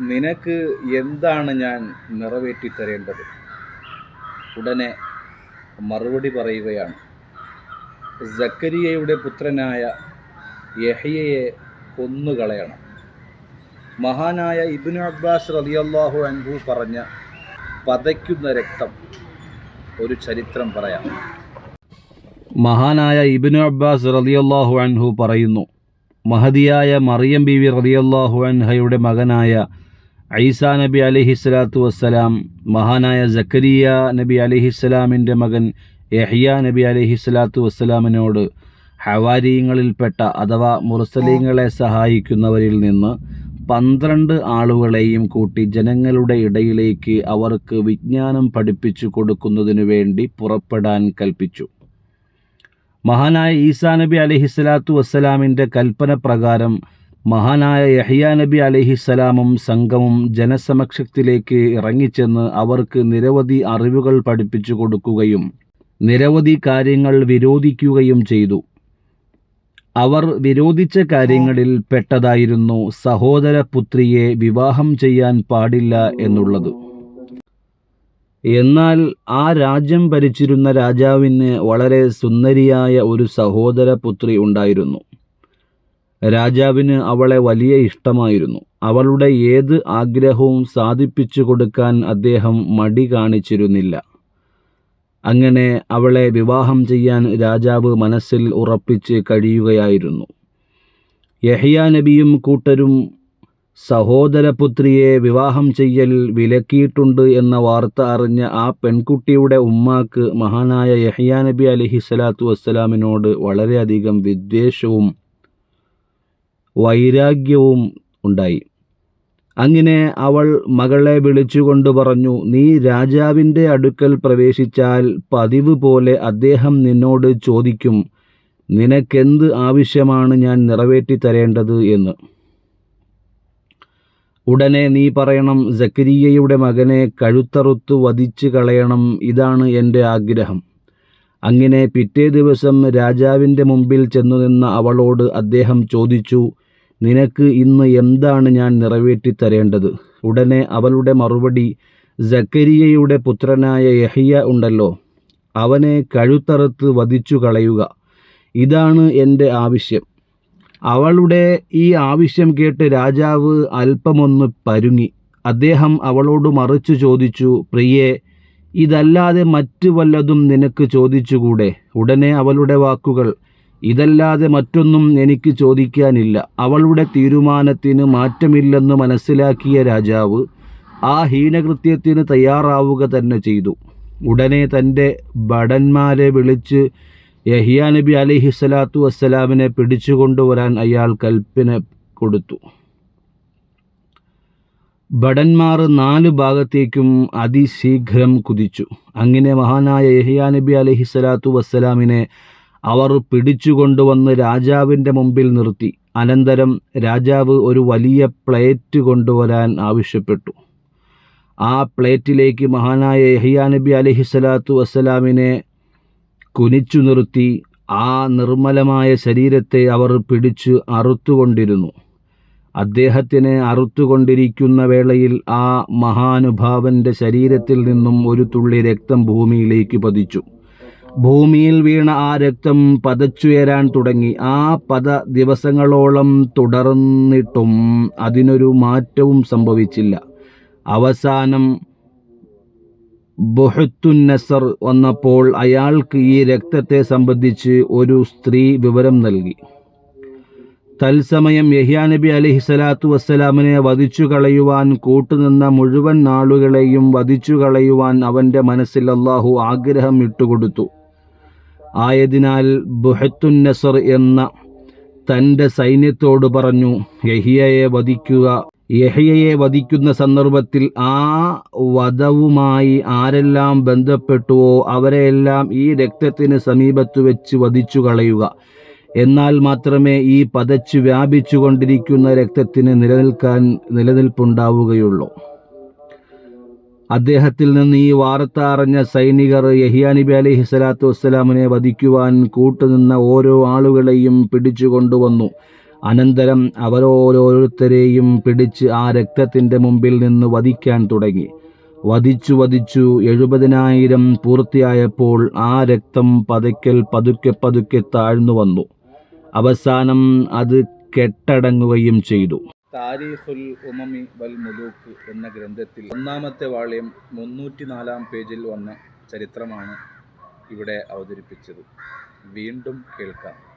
നിനക്ക് എന്താണ് ഞാൻ നിറവേറ്റി തരേണ്ടത് ഉടനെ മറുപടി പറയുകയാണ്. സക്കരിയയുടെ പുത്രനായ യഹിയയെ കൊന്നുകളയണം. മഹാനായ ഇബ്നു അബ്ബാസ് റളിയല്ലാഹു അൻഹു പറഞ്ഞ പതയ്ക്കുന്ന രക്തം ഒരു ചരിത്രം പറയാം. മഹാനായ ഇബ്നു അബ്ബാസ് റളിയല്ലാഹു അൻഹു പറയുന്നു മഹദിയായ മറിയം ബീവി റളിയല്ലാഹു അൻഹയുടെ മകനായ ഐസാ നബി അലിഹിസ്ലാത്തു വസ്സലാം മഹാനായ ജക്കരിയ നബി അലിഹിസ്സലാമിന്റെ മകൻ യഹിയ നബി അലിഹിസ്ലാത്തു വസ്സലാമിനോട് ഹവാരിയങ്ങളിൽപ്പെട്ട അഥവാ മുർസലീങ്ങളെ സഹായിക്കുന്നവരിൽ നിന്ന് പന്ത്രണ്ട് ആളുകളെയും കൂട്ടി ജനങ്ങളുടെ ഇടയിലേക്ക് അവർക്ക് വിജ്ഞാനം പഠിപ്പിച്ചു കൊടുക്കുന്നതിനു വേണ്ടി പുറപ്പെടാൻ കൽപ്പിച്ചു. മഹാനായ ഈസാ നബി അലഹിസ്സലാത്തു വസ്സലാമിന്റെ കൽപ്പന പ്രകാരം മഹാനായ യഹിയ നബി അലഹിസ്സലാമും സംഘവും ജനസമക്ഷത്തിലേക്ക് ഇറങ്ങിച്ചെന്ന് അവർക്ക് നിരവധി അറിവുകൾ പഠിപ്പിച്ചു കൊടുക്കുകയും നിരവധി കാര്യങ്ങൾ വിരോധിക്കുകയും ചെയ്തു. അവർ വിരോധിച്ച കാര്യങ്ങളിൽ പെട്ടതായിരുന്നു സഹോദരപുത്രിയെ വിവാഹം ചെയ്യാൻ പാടില്ല എന്നുള്ളത്. എന്നാൽ ആ രാജ്യം ഭരിച്ചിരുന്ന രാജാവിന് വളരെ സുന്ദരിയായ ഒരു സഹോദരപുത്രി ഉണ്ടായിരുന്നു. രാജാവിന് അവളെ വലിയ ഇഷ്ടമായിരുന്നു. അവളുടെ ഏത് ആഗ്രഹവും സാധിപ്പിച്ചു കൊടുക്കാൻ അദ്ദേഹം മടി കാണിച്ചിരുന്നില്ല. അങ്ങനെ അവളെ വിവാഹം ചെയ്യാൻ രാജാവ് മനസ്സിൽ ഉറപ്പിച്ച് കഴിയുകയായിരുന്നു. യഹിയ നബിയും കൂട്ടരും സഹോദരപുത്രിയെ വിവാഹം ചെയ്യൽ വിലക്കിയിട്ടുണ്ട് എന്ന വാർത്ത അറിഞ്ഞ ആ പെൺകുട്ടിയുടെ ഉമ്മാക്ക് മഹാനായ യഹ്യാ നബി അലഹി സ്വലാത്തു വസ്സലാമിനോട് വളരെയധികം വിദ്വേഷവും വൈരാഗ്യവും ഉണ്ടായി. അങ്ങനെ അവൾ മകളെ വിളിച്ചുകൊണ്ട് പറഞ്ഞു നീ രാജാവിന്റെ അടുക്കൽ പ്രവേശിച്ചാൽ പതിവ് പോലെ അദ്ദേഹം നിന്നോട് ചോദിക്കും നിനക്കെന്ത് ആവശ്യമാണ് ഞാൻ നിറവേറ്റി തരേണ്ടത് എന്ന്. ഉടനെ നീ പറയണം ജക്കരിയയുടെ മകനെ കഴുത്തറുത്ത് വധിച്ചു കളയണം ഇതാണ് എന്റെ ആഗ്രഹം. അങ്ങനെ പിറ്റേ ദിവസം രാജാവിന്റെ മുമ്പിൽ ചെന്നു നിന്ന അവളോട് അദ്ദേഹം ചോദിച്ചു നിനക്ക് ഇന്ന് എന്താണ് ഞാൻ നിറവേറ്റി തരേണ്ടത് ഉടനെ അവളുടെ മറുപടി ജക്കരിയയുടെ പുത്രനായ യഹിയ ഉണ്ടല്ലോ അവനെ കഴുത്തറുത്ത് വധിച്ചു കളയുക. ഇതാണ് എന്റെ ആവശ്യം. അവളുടെ ഈ ആവശ്യം കേട്ട് രാജാവ് അല്പമൊന്ന് പരുങ്ങി. അദ്ദേഹം അവളോട് മറിച്ചു ചോദിച്ചു പ്രിയേ ഇതല്ലാതെ മറ്റു വല്ലതും നിനക്ക് ചോദിച്ചുകൂടെ? ഉടനെ അവളുടെ വാക്കുകൾ. ഇതല്ലാതെ മറ്റൊന്നും എനിക്ക് ചോദിക്കാനില്ല. അവളുടെ തീരുമാനത്തിന് മാറ്റമില്ലെന്ന് മനസ്സിലാക്കിയ രാജാവ് ആ ഹീനകൃത്യത്തിന് തയ്യാറാവുക തന്നെ ചെയ്തു. ഉടനെ തന്റെ ഭടന്മാരെ വിളിച്ച് യഹിയ നബി അലൈഹി സ്വലാത്തു വസ്സലാമിനെ പിടിച്ചുകൊണ്ടുവരാൻ അയാൾ കൽപ്പന കൊടുത്തു. ഭടന്മാർ നാല് ഭാഗത്തേക്കും അതിശീഘ്രം കുതിച്ചു. അങ്ങനെ മഹാനായ യഹിയ നബി അലൈഹി സ്വലാത്തു വസ്സലാമിനെ അവർ പിടിച്ചുകൊണ്ടുവന്ന് രാജാവിന്റെ മുമ്പിൽ നിർത്തി. അനന്തരം രാജാവ് ഒരു വലിയ പ്ലേറ്റ് കൊണ്ടുവരാൻ ആവശ്യപ്പെട്ടു. ആ പ്ലേറ്റിലേക്ക് മഹാനായ യഹിയ നബി അലഹി സ്വലാത്തു വസ്സലാമിനെ കുനിച്ചു നിർത്തി ആ നിർമ്മലമായ ശരീരത്തെ അവർ പിടിച്ച് അറുത്തുകൊണ്ടിരുന്നു. അദ്ദേഹത്തിനെ അറുത്തുകൊണ്ടിരിക്കുന്ന വേളയിൽ ആ മഹാനുഭാവന്റെ ശരീരത്തിൽ നിന്നും ഒരു തുള്ളി രക്തം ഭൂമിയിലേക്ക് പതിച്ചു. ഭൂമിയിൽ വീണ ആ രക്തം പതച്ചുയരാൻ തുടങ്ങി. ആ പത ദിവസങ്ങളോളം തുടർന്നിട്ടും അതിനൊരു മാറ്റവും സംഭവിച്ചില്ല. അവസാനം ബൊഹത്തുൻ നസർ വന്നപ്പോൾ അയാൾക്ക് ഈ രക്തത്തെ സംബന്ധിച്ച് ഒരു സ്ത്രീ വിവരം നൽകി. തത്സമയം യഹ്യാ നബി അലഹി സ്വലാത്തു വസ്സലാമിനെ വധിച്ചു കളയുവാൻ കൂട്ടുനിന്ന മുഴുവൻ ആളുകളെയും വധിച്ചു കളയുവാൻ അവന്റെ മനസ്സിൽ അള്ളാഹു ആഗ്രഹം ഇട്ടുകൊടുത്തു. ആയതിനാൽ ബുഹത്തുൻ നസർ എന്ന തന്റെ സൈന്യത്തോട് പറഞ്ഞു യഹിയയെ വധിക്കുക യഹയയെ വധിക്കുന്ന സന്ദർഭത്തിൽ ആ വധവുമായി ആരെല്ലാം ബന്ധപ്പെട്ടുവോ അവരെയെല്ലാം ഈ രക്തത്തിന് സമീപത്ത് വെച്ച് വധിച്ചു കളയുക. എന്നാൽ മാത്രമേ ഈ പതച്ചു വ്യാപിച്ചു കൊണ്ടിരിക്കുന്ന രക്തത്തിന് നിലനിൽക്കാൻ നിലനിൽപ്പുണ്ടാവുകയുള്ളൂ. അദ്ദേഹത്തിൽ നിന്ന് ഈ വാർത്ത അറിഞ്ഞ സൈനികർ യഹിയാ നബി അലൈഹി സ്വലാത്തു വസ്സലാമിനെ വധിക്കുവാൻ കൂട്ടുനിന്ന ഓരോ ആളുകളെയും പിടിച്ചു കൊണ്ടുവന്നു. അനന്തരം അവരോരോരുത്തരെയും പിടിച്ച് ആ രക്തത്തിന്റെ മുമ്പിൽ നിന്ന് വധിക്കാൻ തുടങ്ങി. വധിച്ചു വധിച്ചു എഴുപതിനായിരം പൂർത്തിയായപ്പോൾ ആ രക്തം പതുക്കൽ പതുക്കെ പതുക്കെ താഴ്ന്നു വന്നു. അവസാനം അത് കെട്ടടങ്ങുകയും ചെയ്തു. താരീഖുൽ ഉമമി വൽ മുലൂക്ക് എന്ന ഗ്രന്ഥത്തിൽ ഒന്നാമത്തെ വാള്യം മുന്നൂറ്റി നാലാം പേജിൽ വന്ന ചരിത്രമാണ് ഇവിടെ അവതരിപ്പിച്ചത്. വീണ്ടും കേൾക്കാം.